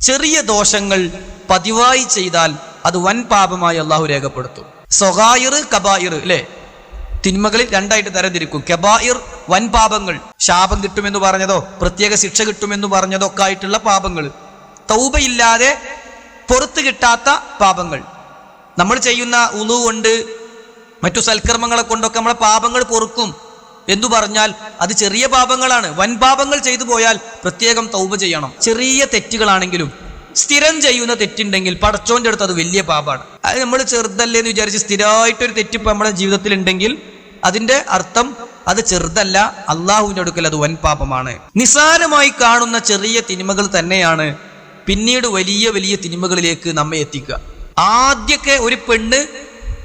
ചെറിയ ദോഷങ്ങൾ പതിവായി ചെയ്താൽ അത് വൻ പാപമായി അള്ളാഹു രേഖപ്പെടുത്തും. സൊഹായിർ കബായിർ അല്ലേ തിന്മകളിൽ രണ്ടായിട്ട് തരംതിരിക്കും. കബായിർ വൻ പാപങ്ങൾ. ശാപം കിട്ടുമെന്ന് പറഞ്ഞതോ പ്രത്യേക ശിക്ഷ കിട്ടുമെന്ന് പറഞ്ഞതോ ഒക്കെ ആയിട്ടുള്ള പാപങ്ങൾ. തൗബയില്ലാതെ പുറത്തു കിട്ടാത്ത പാപങ്ങൾ. നമ്മൾ ചെയ്യുന്ന ഉളു കൊണ്ട് മറ്റു സൽക്കർമ്മങ്ങളെ കൊണ്ടൊക്കെ നമ്മളെ പാപങ്ങൾ പൊറുക്കും. എന്ന് പറഞ്ഞാൽ അത് ചെറിയ പാപങ്ങളാണ്. വൻ പാപങ്ങൾ ചെയ്തു പോയാൽ പ്രത്യേകം തൗബ ചെയ്യണം. ചെറിയ തെറ്റുകളാണെങ്കിലും സ്ഥിരം ചെയ്യുന്ന തെറ്റുണ്ടെങ്കിൽ പടച്ചോന്റെ അടുത്ത് അത് വലിയ പാപമാണ് അത് നമ്മൾ ചെറുതല്ലേ എന്ന് വിചാരിച്ച് സ്ഥിരമായിട്ടൊരു തെറ്റിപ്പ് നമ്മുടെ ജീവിതത്തിൽ ഉണ്ടെങ്കിൽ അതിന്റെ അർത്ഥം അത് ചെറുതല്ല അള്ളാഹുവിന്റെ അടുക്കൽ അത് വൻ പാപമാണ്. നിസാരമായി കാണുന്ന ചെറിയ തിന്മകൾ തന്നെയാണ് പിന്നീട് വലിയ വലിയ തിന്മകളിലേക്ക് നമ്മെ എത്തിക്കുക. ആദ്യമൊക്കെ ഒരു പെണ്ണ്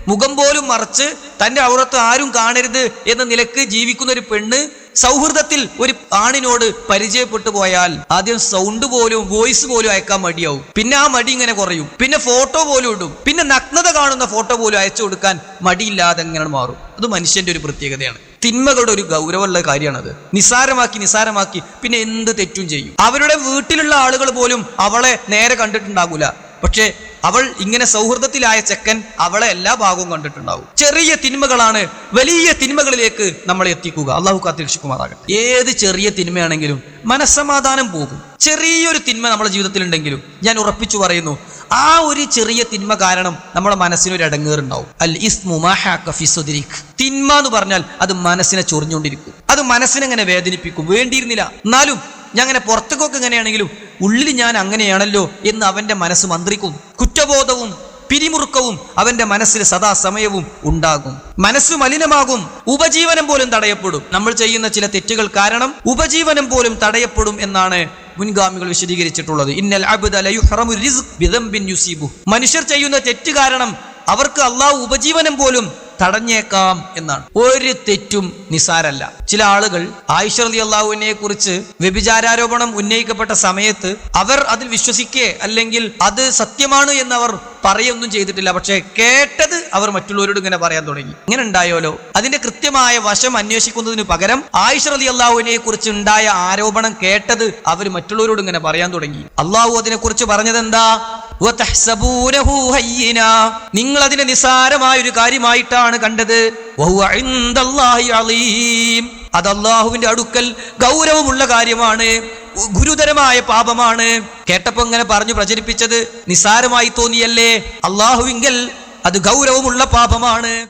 മുഖം പോലും മറച്ച് തന്റെ ഔറത്ത് ആരും കാണരുത് എന്ന നിലയ്ക്ക് ജീവിക്കുന്ന ഒരു പെണ്ണ് സൗഹൃദത്തിൽ ഒരു ആണിനോട് പരിചയപ്പെട്ടു പോയാൽ ആദ്യം സൗണ്ട് പോലും വോയിസ് പോലും അയക്കാൻ മടിയാവും. പിന്നെ ആ മടി ഇങ്ങനെ കുറയും. പിന്നെ ഫോട്ടോ പോലും ഇടും. പിന്നെ നഗ്നത കാണുന്ന ഫോട്ടോ പോലും അയച്ചു കൊടുക്കാൻ മടിയില്ലാതെ എങ്ങനെ മാറും? അത് മനുഷ്യന്റെ ഒരു പ്രത്യേകതയാണ്. തിന്മകളുടെ ഒരു ഗൗരവമുള്ള കാര്യമാണത്. നിസാരമാക്കി നിസാരമാക്കി പിന്നെ എന്ത് തെറ്റും ചെയ്യും? അവരുടെ വീട്ടിലുള്ള ആളുകൾ പോലും അവളെ നേരെ കണ്ടിട്ടുണ്ടാകൂല. പക്ഷേ അവൾ ഇങ്ങനെ സൗഹൃദത്തിലായ ചെക്കൻ അവളെ എല്ലാ ഭാഗവും കണ്ടിട്ടുണ്ടാവും. ചെറിയ തിന്മകളാണ് വലിയ തിന്മകളിലേക്ക് നമ്മളെ എത്തിക്കുക. അള്ളാഹു കാത്തിരക്ഷിക്കുമാറാകട്ടെ. ഏത് ചെറിയ തിന്മയാണെങ്കിലും മനസ്സമാധാനം പോകും. ചെറിയൊരു തിന്മ നമ്മുടെ ജീവിതത്തിൽ ഉണ്ടെങ്കിലും ഞാൻ ഉറപ്പിച്ചു പറയുന്നു ആ ഒരു ചെറിയ തിന്മ കാരണം നമ്മുടെ മനസ്സിനൊരു അടങ്ങേറുണ്ടാവും. അൽ തിന്മ എന്ന് പറഞ്ഞാൽ അത് മനസ്സിനെ ചൊറിഞ്ഞുകൊണ്ടിരിക്കും. അത് മനസ്സിനെങ്ങനെ വേദനിപ്പിക്കും. വേണ്ടിയിരുന്നില്ല. എന്നാലും ഞാൻ അങ്ങനെ പുറത്തേക്കൊക്കെ എങ്ങനെയാണെങ്കിലും ഉള്ളിൽ ഞാൻ അങ്ങനെയാണല്ലോ എന്ന് അവന്റെ മനസ്സ് മന്ത്രിക്കും. കുറ്റബോധവും പിരിമുറുക്കവും അവന്റെ മനസ്സിൽ സദാസമയവും ഉണ്ടാകും. മനസ്സ് മലിനമാകും. ഉപജീവനം പോലും തടയപ്പെടും. നമ്മൾ ചെയ്യുന്ന ചില തെറ്റുകൾ കാരണം ഉപജീവനം പോലും തടയപ്പെടും എന്നാണ് മുൻഗാമികൾ വിശദീകരിച്ചിട്ടുള്ളത്. ഇന്നൽ അബ്ദ യുസീബു. മനുഷ്യർ ചെയ്യുന്ന തെറ്റ് കാരണം അവർക്ക് അള്ളാഹു ഉപജീവനം പോലും തടഞ്ഞേക്കാം എന്നാണ്. ഒരു തെറ്റും നിസാരല്ല. ചില ആളുകൾ ആയിഷ അലി അള്ളാഹുവിനെ കുറിച്ച് വ്യഭിചാരോപണം ഉന്നയിക്കപ്പെട്ട സമയത്ത് അവർ അതിൽ വിശ്വസിക്കേ അല്ലെങ്കിൽ അത് സത്യമാണ് എന്ന് അവർ പറയൊന്നും ചെയ്തിട്ടില്ല. പക്ഷേ കേട്ടത് അവർ മറ്റുള്ളവരോട് ഇങ്ങനെ പറയാൻ തുടങ്ങി. ഇങ്ങനെ ഉണ്ടായോലോ? അതിന്റെ കൃത്യമായ വശം അന്വേഷിക്കുന്നതിന് പകരം ആയിഷ അലി അള്ളാഹുവിനെ കുറിച്ച് ഉണ്ടായ ആരോപണം കേട്ടത് അവർ മറ്റുള്ളവരോട് ഇങ്ങനെ പറയാൻ തുടങ്ങി. അള്ളാഹു അതിനെ കുറിച്ച് നിങ്ങൾ അതിനെ നിസാരമായ ഒരു കാര്യമായിട്ടാണ് കണ്ടത്. അത് അള്ളാഹുവിന്റെ അടുക്കൽ ഗൗരവമുള്ള കാര്യമാണ്. ഗുരുതരമായ പാപമാണ്. കേട്ടപ്പോ ഇങ്ങനെ പറഞ്ഞു പ്രചരിപ്പിച്ചത് നിസാരമായി തോന്നിയല്ലേ? അള്ളാഹുവിങ്കൽ അത് ഗൗരവമുള്ള പാപമാണ്.